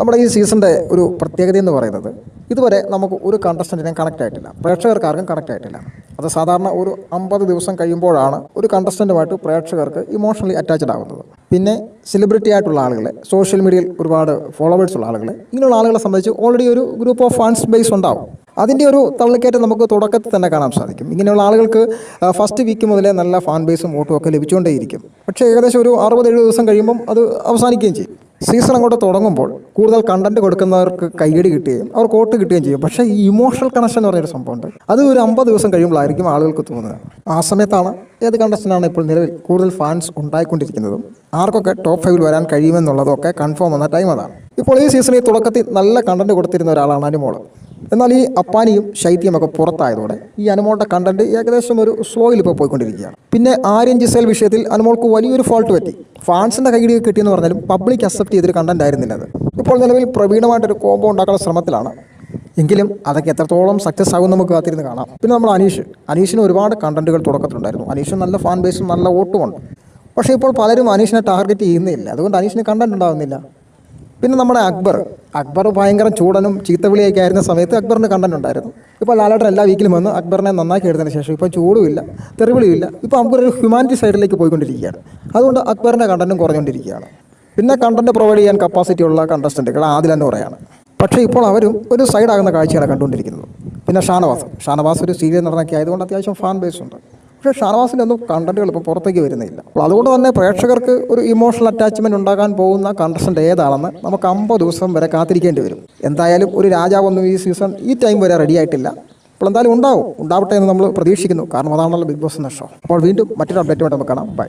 നമ്മുടെ ഈ സീസണിന്റെ ഒരു പ്രത്യേകത എന്ന് പറയുന്നത് ഇതുവരെ നമുക്ക് ഒരു കണ്ടസ്റ്റന്റിനെയും കണക്റ്റ് ആയിട്ടില്ല. പ്രേക്ഷകർക്കാർക്കും കണക്റ്റ് ആയിട്ടില്ല. അത് സാധാരണ ഒരു അമ്പത് ദിവസം കഴിയുമ്പോഴാണ് ഒരു കണ്ടസ്റ്റന്റുമായിട്ട് പ്രേക്ഷകർക്ക് ഇമോഷണലി അറ്റാച്ച്ഡ് ആകുന്നത് പിന്നെ സെലിബ്രിറ്റി ആയിട്ടുള്ള ആളുകളെ സോഷ്യൽ മീഡിയയിൽ ഒരുപാട് ഫോളോവേഴ്സ് ഉള്ള ആളുകളെ ഇങ്ങനെയുള്ള ആളുകളെ സംബന്ധിച്ച് ഓൾറെഡി ഒരു ഗ്രൂപ്പ് ഓഫ് ഫാൻസ് ബേസ് ഉണ്ടാവും. അതിന്റെ ഒരു തള്ളിക്കയറ്റം നമുക്ക് തുടക്കത്തിൽ തന്നെ കാണാൻ സാധിക്കും. ഇങ്ങനെയുള്ള ആളുകൾക്ക് ഫസ്റ്റ് വീക്ക് മുതലേ നല്ല ഫാൻ ബേസും വോട്ടും ഒക്കെ ലഭിച്ചുകൊണ്ടേയിരിക്കും. പക്ഷേ ഏകദേശം ഒരു അറുപത് എഴുപത് ദിവസം കഴിയുമ്പം അത് അവസാനിക്കുകയും ചെയ്യും. സീസൺ അങ്ങോട്ട് തുടങ്ങുമ്പോൾ കൂടുതൽ കണ്ടന്റ് കൊടുക്കുന്നവർക്ക് കൈയടി കിട്ടുകയും അവർ കോട്ട് കിട്ടുകയും ചെയ്യും. പക്ഷേ ഈ ഇമോഷണൽ കണക്ഷൻ എന്ന് പറഞ്ഞൊരു സംഭവമുണ്ട്. അത് ഒരു അമ്പത് ദിവസം കഴിയുമ്പോഴായിരിക്കും ആളുകൾക്ക് തോന്നുന്നത്. ആ സമയത്താണ് ഏത് കണ്ടസ്റ്റന്റാണ് ഇപ്പോൾ നിലവിൽ കൂടുതൽ ഫാൻസ് ഉണ്ടായിക്കൊണ്ടിരിക്കുന്നതും ആർക്കൊക്കെ ടോപ്പ് ഫൈവിൽ വരാൻ കഴിയുമെന്നുള്ളതൊക്കെ കൺഫേം വന്ന ടൈം അതാണ്. ഇപ്പോൾ ഈ സീസണിൽ തുടക്കത്തിൽ നല്ല കണ്ടന്റ് കൊടുത്തിരുന്ന ഒരാളാണ് അനുമോൾ എന്നാൽ ഈ അപ്പാനിയും ശൈത്യം ഒക്കെ പുറത്തായതോടെ ഈ അനുമോളുടെ കണ്ടന്റ് ഏകദേശം ഒരു സ്ലോയിൽ ഇപ്പോൾ പോയിക്കൊണ്ടിരിക്കുകയാണ്. പിന്നെ ആര്യൻ ജിസേൽ വിഷയത്തിൽ അനുമോൾക്ക് വലിയൊരു ഫോൾട്ട് പറ്റി. ഫാൻസിന്റെ കൈയിടി കിട്ടിയെന്ന് പറഞ്ഞാലും പബ്ലിക് അക്സെപ്റ്റ് ചെയ്തൊരു കണ്ടന്റ് ആയിരുന്നില്ല അത്. ഇപ്പോൾ നിലവിൽ പ്രവീണമായിട്ടൊരു കോംബോ ഉണ്ടാക്കാനുള്ള ശ്രമത്തിലാണ്. എങ്കിലും അതൊക്കെ എത്രത്തോളം സക്സസ് ആകും നമുക്ക് കാത്തിരുന്ന് കാണാം. പിന്നെ നമ്മൾ അനീഷ്. അനീഷിന് ഒരുപാട് കണ്ടന്റുകൾ തുടക്കത്തിലുണ്ടായിരുന്നു. അനീഷിന് നല്ല ഫാൻ ബേസും നല്ല വോട്ടുമുണ്ട് പക്ഷേ ഇപ്പോൾ പലരും അനീഷിനെ ടാർഗറ്റ് ചെയ്യുന്നില്ല അതുകൊണ്ട് അനീഷിന് കണ്ടന്റ് ഉണ്ടാകുന്നില്ല പിന്നെ നമ്മുടെ അക്ബർ. അക്ബർ ഭയങ്കര ചൂടനും ചീത്തവിളിയൊക്കെ ആയിരുന്ന സമയത്ത് അക്ബറിന് കണ്ടന്റ് ഉണ്ടായിരുന്നു ഇപ്പോൾ ലാലേട്ടൻ എല്ലാ വീക്കിലും വന്ന് അക്ബറിനെ നന്നാക്കി എടുത്തതിന് ശേഷം ഇപ്പോൾ ചൂടുമില്ല തെറിവിളിയില്ല ഇപ്പോൾ ഒരു ഹ്യൂമാനിറ്റി സൈഡിലേക്ക് പോയിക്കൊണ്ടിരിക്കുകയാണ്. അതുകൊണ്ട് അക്ബറിന്റെ കണ്ടന്റും കുറഞ്ഞുകൊണ്ടിരിക്കുകയാണ്. പിന്നെ കണ്ടന്റ് പ്രൊവൈഡ് ചെയ്യാൻ കപ്പാസിറ്റി ഉള്ള കണ്ടസ്റ്റന്റുകൾ ആദ്യം തന്നെ പറയാണ് പക്ഷേ ഇപ്പോൾ അവരും ഒരു സൈഡാകുന്ന കാഴ്ചയാണ് കണ്ടുകൊണ്ടിരിക്കുന്നത്. പിന്നെ ഷാനവാസ്. ഷാനവാസ് ഒരു സീരിയൽ നടനൊക്കെ ആയതുകൊണ്ട് അത്യാവശ്യം ഫാൻ ബേസ് ഉണ്ട്. പക്ഷേ ഒന്നും കണ്ടന്റുകൾ ഇപ്പോൾ പുറത്തേക്ക് വരുന്നില്ല. അപ്പോൾ അതുകൊണ്ട് തന്നെ പ്രേക്ഷകർക്ക് ഒരു ഇമോഷണൽ അറ്റാച്ച്മെന്റ് ഉണ്ടാകാൻ പോകുന്ന കണ്ടസ്റ്റന്റ് ഏതാണെന്ന് നമുക്ക് അമ്പത് ദിവസം വരെ കാത്തിരിക്കേണ്ടി വരും. എന്തായാലും ഒരു രാജാവൊന്നും ഈ സീസൺ ഈ ടൈം വരെ റെഡി ആയിട്ടില്ല. അപ്പോൾ എന്തായാലും ഉണ്ടാവും. ഉണ്ടാവട്ടെ എന്ന് നമ്മൾ പ്രതീക്ഷിക്കുന്നു. കാരണം അതാണല്ലോ ബിഗ് ബോസ് എന്ന ഷോ അപ്പോൾ വീണ്ടും മറ്റൊരു അപ്ഡേറ്റുമായിട്ട് നമുക്ക് കാണാം. ബൈ